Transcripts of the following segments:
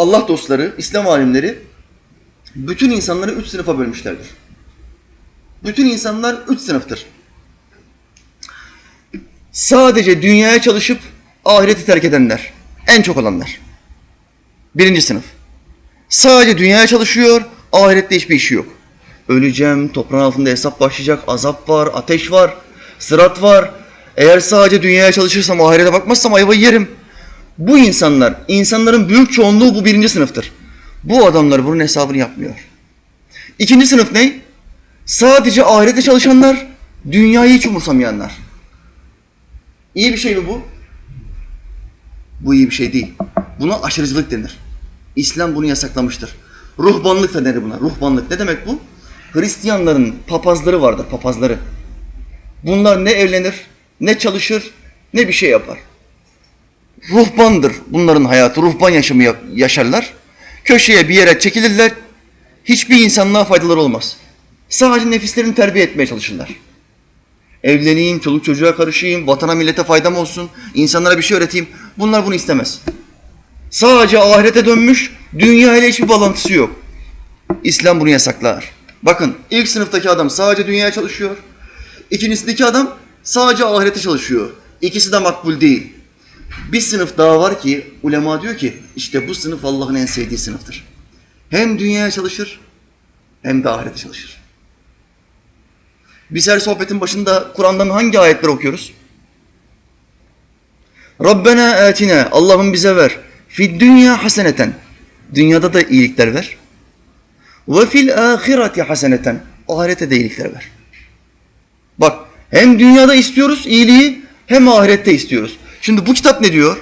Allah dostları, İslam alimleri bütün insanları üç sınıfa bölmüşlerdir. Bütün insanlar üç sınıftır. Sadece dünyaya çalışıp ahireti terk edenler. En çok olanlar. Birinci sınıf. Sadece dünyaya çalışıyor, ahirette hiçbir işi yok. Öleceğim, toprağın altında hesap başlayacak, azap var, ateş var, sırat var. Eğer sadece dünyaya çalışırsam, ahirete bakmazsam ayvayı yerim. Bu insanlar, insanların büyük çoğunluğu bu birinci sınıftır. Bu adamlar bunun hesabını yapmıyor. İkinci sınıf ne? Sadece ahirete çalışanlar, dünyayı hiç umursamayanlar. İyi bir şey mi bu? Bu iyi bir şey değil. Buna aşırıcılık denir. İslam bunu yasaklamıştır. Ruhbanlık da denir buna. Ruhbanlık ne demek bu? Hristiyanların papazları vardır, papazları. Bunlar ne evlenir, ne çalışır, ne bir şey yapar. Ruhbandır bunların hayatı, ruhban yaşamı ya- yaşarlar. Köşeye bir yere çekilirler, hiçbir insanlığa faydaları olmaz. Sadece nefislerini terbiye etmeye çalışırlar. Evleneyim, çoluk çocuğa karışayım, vatana millete faydam olsun, insanlara bir şey öğreteyim. Bunlar bunu istemez. Sadece ahirete dönmüş, dünya ile hiçbir bağlantısı yok. İslam bunu yasaklar. Bakın ilk sınıftaki adam sadece dünyaya çalışıyor. İkincisindeki adam sadece ahirete çalışıyor. İkisi de makbul değil. Bir sınıf daha var ki ulema diyor ki işte bu sınıf Allah'ın en sevdiği sınıftır. Hem dünyaya çalışır hem de ahirete çalışır. Biz her sohbetin başında Kur'an'dan hangi ayetler okuyoruz? Rabbena atina Allah'ım bize ver. Fid dünya haseneten. Dünyada da iyilikler ver. Ve fil ahireti haseneten. Ahirete de iyilikler ver. Bak hem dünyada istiyoruz iyiliği hem ahirette istiyoruz. Şimdi bu kitap ne diyor?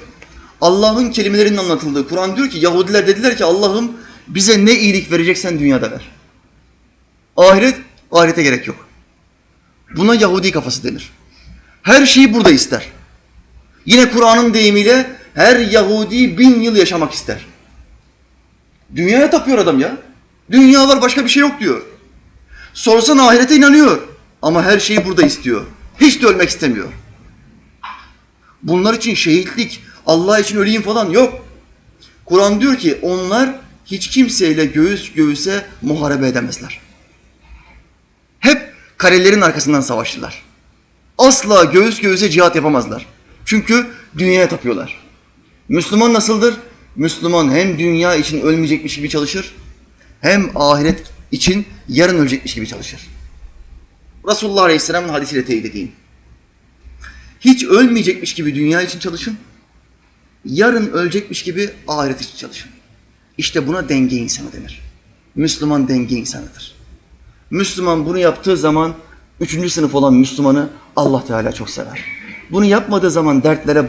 Allah'ın kelimelerinin anlatıldığı. Kur'an diyor ki Yahudiler dediler ki Allah'ım bize ne iyilik vereceksen dünyada ver. Ahiret, ahirete gerek yok. Buna Yahudi kafası denir. Her şeyi burada ister. Yine Kur'an'ın deyimiyle her Yahudi bin yıl yaşamak ister. Dünyaya tapıyor adam ya. Dünya var başka bir şey yok diyor. Sorsan ahirete inanıyor. Ama her şeyi burada istiyor. Hiç de ölmek istemiyor. Bunlar için şehitlik, Allah için öleyim falan yok. Kur'an diyor ki onlar hiç kimseyle göğüs göğüse muharebe edemezler. Hep kalelerin arkasından savaştılar. Asla göğüs göğüse cihat yapamazlar. Çünkü dünyaya tapıyorlar. Müslüman nasıldır? Müslüman hem dünya için ölmeyecekmiş gibi çalışır, hem ahiret için yarın ölecekmiş gibi çalışır. Resulullah Aleyhisselam'ın hadisiyle teyit edeyim. Hiç ölmeyecekmiş gibi dünya için çalışın, yarın ölecekmiş gibi ahiret için çalışın. İşte buna denge insanı denir. Müslüman denge insanıdır. Müslüman bunu yaptığı zaman üçüncü sınıf olan Müslümanı Allah Teala çok sever. Bunu yapmadığı zaman dertlere